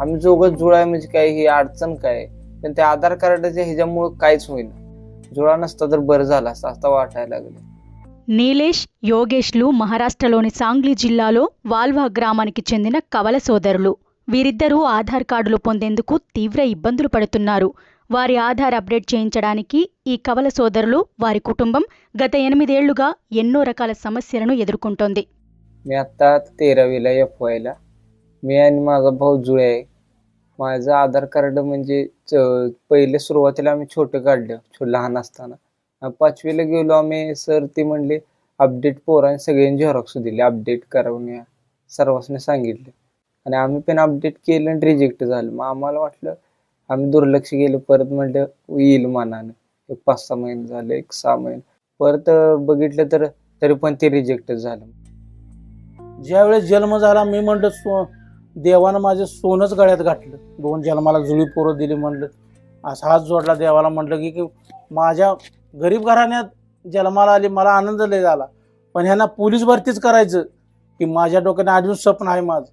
आम्ही जोगत जुळाय म्हणजे काय ही अडचण काय पण त्या आधार कार्डाच्या ह्याच्यामुळे काहीच होईल जुळा नसता तर बरं झालं असतं आता वाटायला लागले నీలేష్ యోగేష్లు మహారాష్ట్రలోని సాంగ్లీ జిల్లాలో వాల్వా గ్రామానికి చెందిన కవల సోదరులు వీరిద్దరూ ఆధార్ కార్డులు పొందేందుకు తీవ్ర ఇబ్బందులు పడుతున్నారు వారి ఆధార్ అప్డేట్ చేయించడానికి ఈ కవల సోదరులు వారి కుటుంబం గత ఎనిమిదేళ్లుగా ఎన్నో రకాల సమస్యలను ఎదుర్కొంటోంది मी आत्ता तेरावीला एफ वायला मी आणि माझा भाऊ जुळे आहे. माझं आधार कार्ड म्हणजे च- पहिले सुरुवातीला आम्ही छोटं काढलं छो लहान असताना. पाचवीला गेलो आम्ही सर ती म्हणले अपडेट पोरांनी सगळ्यांनी झेरॉक्स दिले अपडेट करावून या. सर्वांनी सांगितले. आणि आम्ही पण अपडेट केलं आणि रिजेक्ट झालं. मग आम्हाला वाटलं आम्ही दुर्लक्ष केलं. परत म्हटलं येईल मनानं. एक पाच सहा महिने झाले एक सहा महिने. परत बघितलं तर तरी पण ते रिजेक्ट झालं. ज्यावेळेस जन्म झाला मी म्हणलं सो देवानं माझं सोनंच गळ्यात घातलं. दोन जन्माला जुळी पोरं दिली म्हणलं. असा हात जोडला देवाला म्हटलं की की माझ्या गरीब घराण्यात जन्माला आली मला आनंद लय झाला. पण ह्यांना पोलीस भरतीच करायचं की माझ्या डोक्याने अजून स्वप्न आहे माझं.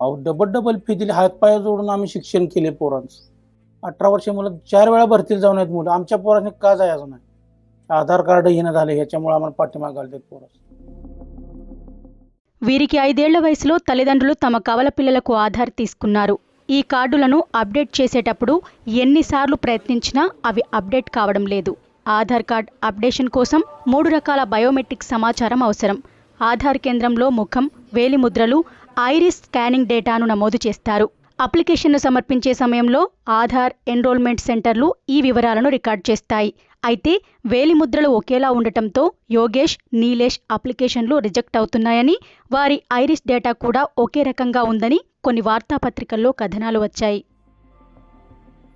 अहो डबल डबल फी दिली हातपाय जोडून आम्ही शिक्षण केले पोरांचं. अठरा वर्ष मुलं चार वेळा भरतीला जाऊन आहेत मुलं. आमच्या पोरांनी का जायचं नाही? आधार कार्ड येणं झालं ह्याच्यामुळे आम्हाला पाठिंबा घालतात पोरं. వీరికి ఐదేళ్ళ వయసులో తల్లిదండ్రులు తమ కవల పిల్లలకు ఆధార్ తీసుకున్నారు. ఈ కార్డులను అప్డేట్ చేసేటప్పుడు ఎన్నిసార్లు ప్రయత్నించినా అవి అప్డేట్ కావడం లేదు. ఆధార్ కార్డ్ అప్డేషన్ కోసం మూడు రకాల బయోమెట్రిక్ సమాచారం అవసరం. ఆధార్ కేంద్రంలో ముఖం వేలిముద్రలు ఐరిస్ స్కానింగ్ డేటాను నమోదు చేస్తారు. అప్లికేషన్ను సమర్పించే సమయంలో ఆధార్ ఎన్రోల్మెంట్ సెంటర్లు ఈ వివరాలను రికార్డ్ చేస్తాయి అయితే వేలిముద్రలు ఒకేలా ఉండటంతో యోగేష్ నీలేష్ అప్లికేషన్లు రిజెక్ట్ అవుతున్నాయని వారి ఐరిస్ డేటా కూడా ఒకే రకంగా ఉందని కొన్ని వార్తాపత్రికల్లో కథనాలు వచ్చాయి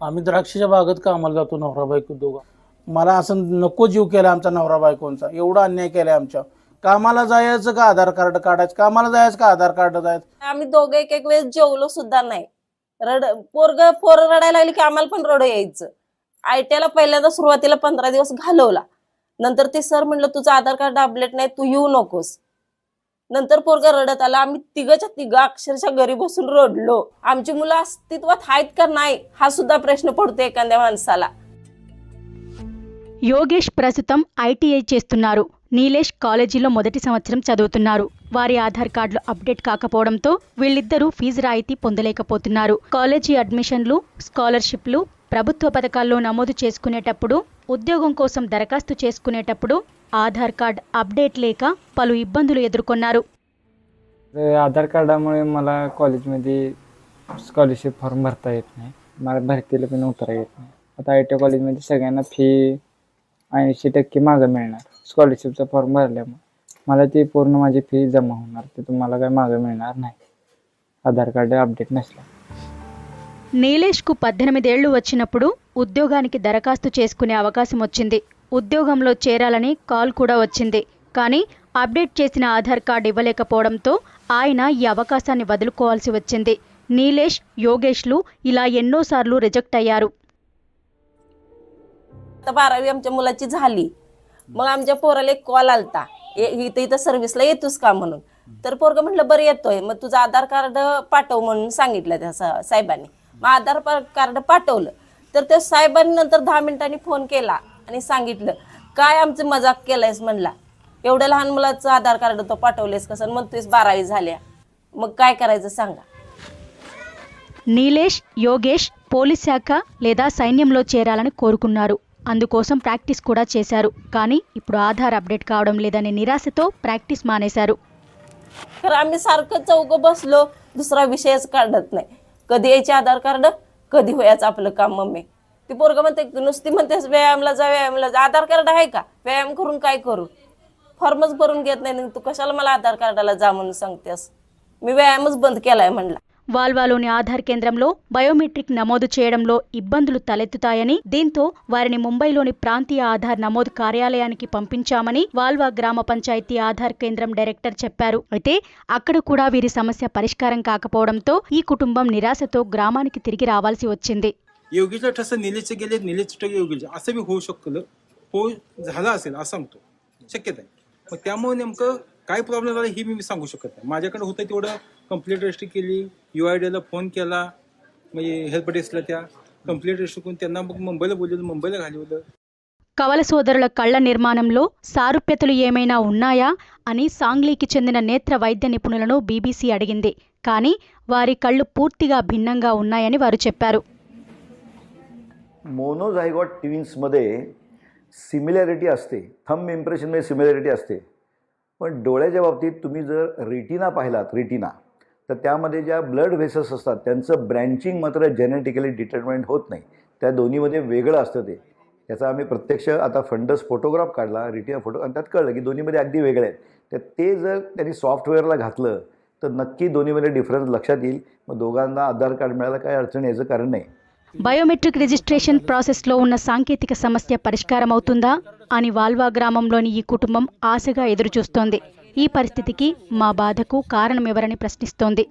आम्ही द्राक्षाच्या बागेत कामाला जातो नवरा बायको दोघं मला असं नको जीव केला आमचा नवरा बायकोंचा एवढा अन्याय केलाय आमच्या कामाला जायचं का आधार कार्ड काढायचं कामाला जायचं का आधार कार्ड जायचं आम्ही दोघं एक एक वेळेस जेवलो सुद्धा नाही रड पोरग पोरं रडायला लागली की आम्हाला पण रड यायचं आयटीआयला पहिल्यांदा सुरुवातीला पंधरा दिवस घालवला नंतर ते सर म्हणलं तुझं आधार कार्ड अपडेट नाही तू येऊ नकोस नंतर पोरग रडत आला आम्ही तिघच्या तिघं अक्षरशः घरी बसून रडलो आमची मुलं अस्तित्वात आहेत का नाही हा सुद्धा प्रश्न पडतो एखाद्या माणसाला యోగేష్ ప్రస్తుతం ఐటీఐ చేస్తున్నారు నీలేష్ కాలేజీలో మొదటి సంవత్సరం చదువుతున్నారు వారి ఆధార్ కార్డులు అప్డేట్ కాకపోవడంతో వీళ్ళిద్దరూ ఫీజు రాయితీ పొందలేకపోతున్నారు కాలేజీ అడ్మిషన్లు స్కాలర్షిప్లు ప్రభుత్వ పథకాల్లో నమోదు చేసుకునేటప్పుడు ఉద్యోగం కోసం దరఖాస్తు చేసుకునేటప్పుడు ఆధార్ కార్డ్ అప్డేట్ లేక పలు ఇబ్బందులు ఎదుర్కొన్నారు तर आधार कार्डामुळे मला कॉलेजमध्ये स्कॉलरशिप फॉर्म भरता येत नाही मला भरतीला पण उतरा येत नाही आता आय टी कॉलेजमध्ये सगळ्यांना फी ऐंशी टक्के मागं मिळणार स्कॉलरशिपचा फॉर्म भरल्यामुळे मला ती पूर्ण माझी फी जमा होणार ते तुम्हाला काय मागं मिळणार नाही आधार कार्ड अपडेट नसलं నీలేష్కు పద్దెనిమిదేళ్లు వచ్చినప్పుడు ఉద్యోగానికి దరఖాస్తు చేసుకునే అవకాశం వచ్చింది ఉద్యోగంలో చేరాలని కాల్ కూడా వచ్చింది కానీ అప్డేట్ చేసిన ఆధార్ కార్డు ఇవ్వలేకపోవడంతో ఆయన ఈ అవకాశాన్ని వదులుకోవాల్సి వచ్చింది నీలేష్ యోగేష్లు ఇలా ఎన్నోసార్లు రిజెక్ట్ అయ్యారు आता बारावी आमच्या मुलाची झाली मग आमच्या पोराला एक कॉल आलता ए- इथं इथं सर्व्हिसला येतोस का म्हणून तर पोरग म्हटलं बरं येतोय मग तुझं आधार कार्ड पाठव म्हणून सांगितलं त्या सा- साहेबांनी मग आधार पा- कार्ड पाठवलं तर त्या साहेबांनी नंतर दहा मिनिटांनी फोन केला आणि सांगितलं काय आमचं मजाक केलायस म्हणला एवढ्या लहान मुलाचं आधार कार्ड तो पाठवलेस कसं म्हणतोयस बारावी झाल्या मग काय करायचं सांगा నీలేష్ యోగేష్ పోలీస్ శాఖ లేదా సైన్యంలో చేరాలని కోరుకున్నారు అందుకోసం ప్రాక్టీస్ కూడా చేశారు కానీ ఇప్పుడు ఆధార్ అప్డేట్ కావడం లేదనే నిరాశతో ప్రాక్టీస్ మానేశారు कारण आम्ही सारखं चौक बसलो दुसरा विषयच काढत नाही कधी यायचे आधार कार्ड कधी व्हायचं आपलं काम मम्मी ती पोरग म्हणते नुसती म्हणतेस व्यायामला जा व्यायामला जा आधार कार्ड आहे का व्यायाम करून काय करू फॉर्मच भरून घेत नाही आणि तू कशाला मला आधार कार्डाला जा म्हणून सांगतेस मी व्यायामच बंद केलाय म्हणला వాల్వాలోని ఆధార్ కేంద్రంలో బయోమెట్రిక్ నమోదు చేయడంలో ఇబ్బందులు తలెత్తుతాయని దీంతో వారిని ముంబైలోని ప్రాంతీయ ఆధార్ నమోదు కార్యాలయానికి పంపించామని వాల్వా గ్రామ పంచాయతీ ఆధార్ కేంద్రం డైరెక్టర్ చెప్పారు అయితే అక్కడ కూడా వీరి సమస్య పరిష్కారం కాకపోవడంతో ఈ కుటుంబం నిరాశతో గ్రామానికి తిరిగి రావాల్సి వచ్చింది योगीच्या ठसं निलेचे गेले निलेचे ठसे योगीचे असं बी होऊ शकलं हो झालं असेल असं सांगतो शक्यता आहे मग त्यामुळे नेमकं काय प्रॉब्लेम झाला हे मी सांगू शकत नाही माझ्याकडे होतं तेवढं कंप्लेंट रजिस्टर केली यू आय डीला फोन केला म्हणजे हेल्प डेस्कला त्या कंप्लेंट रजिस्टर करून त्यांना मग मुंबईला बोलवलं मुंबईला घालवलं కవల సోదరుల కళ్ల నిర్మాణంలో సారూప్యతలు ఏమైనా ఉన్నాయా అని సాంగ్లీకి చెందిన నేత్ర వైద్య నిపుణులను బీబీసీ అడిగింది కానీ వారి కళ్ళు పూర్తిగా భిన్నంగా ఉన్నాయని వారు చెప్పారు मोनोझायगॉट ट्विन्समध्ये सिमिलॅरिटी असते थंब इम्प्रेशनमध्ये सिमिलॅरिटी असते पण डोळ्याच्या बाबतीत तुम्ही जर रेटिना पाहिलात रेटिना तर त्यामध्ये ज्या ब्लड व्हेसल्स असतात त्यांचं ब्रँचिंग मात्र जेनेटिकली डिटर्मिनेंट होत नाही त्या दोन्हीमध्ये वेगळं असतं ते त्याचा आम्ही प्रत्यक्ष आता फंडस फोटोग्राफ काढला रेटिना फोटो आणि त्यात कळलं की दोन्हीमध्ये अगदी वेगळे आहेत तर ते जर त्यांनी सॉफ्टवेअरला घातलं तर नक्की दोन्हीमध्ये डिफरन्स लक्षात येईल मग दोघांना आधार कार्ड मिळायला काही अडचण याचं कारण नाही బయోమెట్రిక్ రిజిస్ట్రేషన్ ప్రాసెస్లో ఉన్న సాంకేతిక సమస్య పరిష్కారం అవుతుందా అని వాల్వా గ్రామంలోని ఈ కుటుంబం ఆశగా ఎదురుచూస్తోంది ఈ పరిస్థితికి మా బాధకు కారణమెవరని ప్రశ్నిస్తోంది.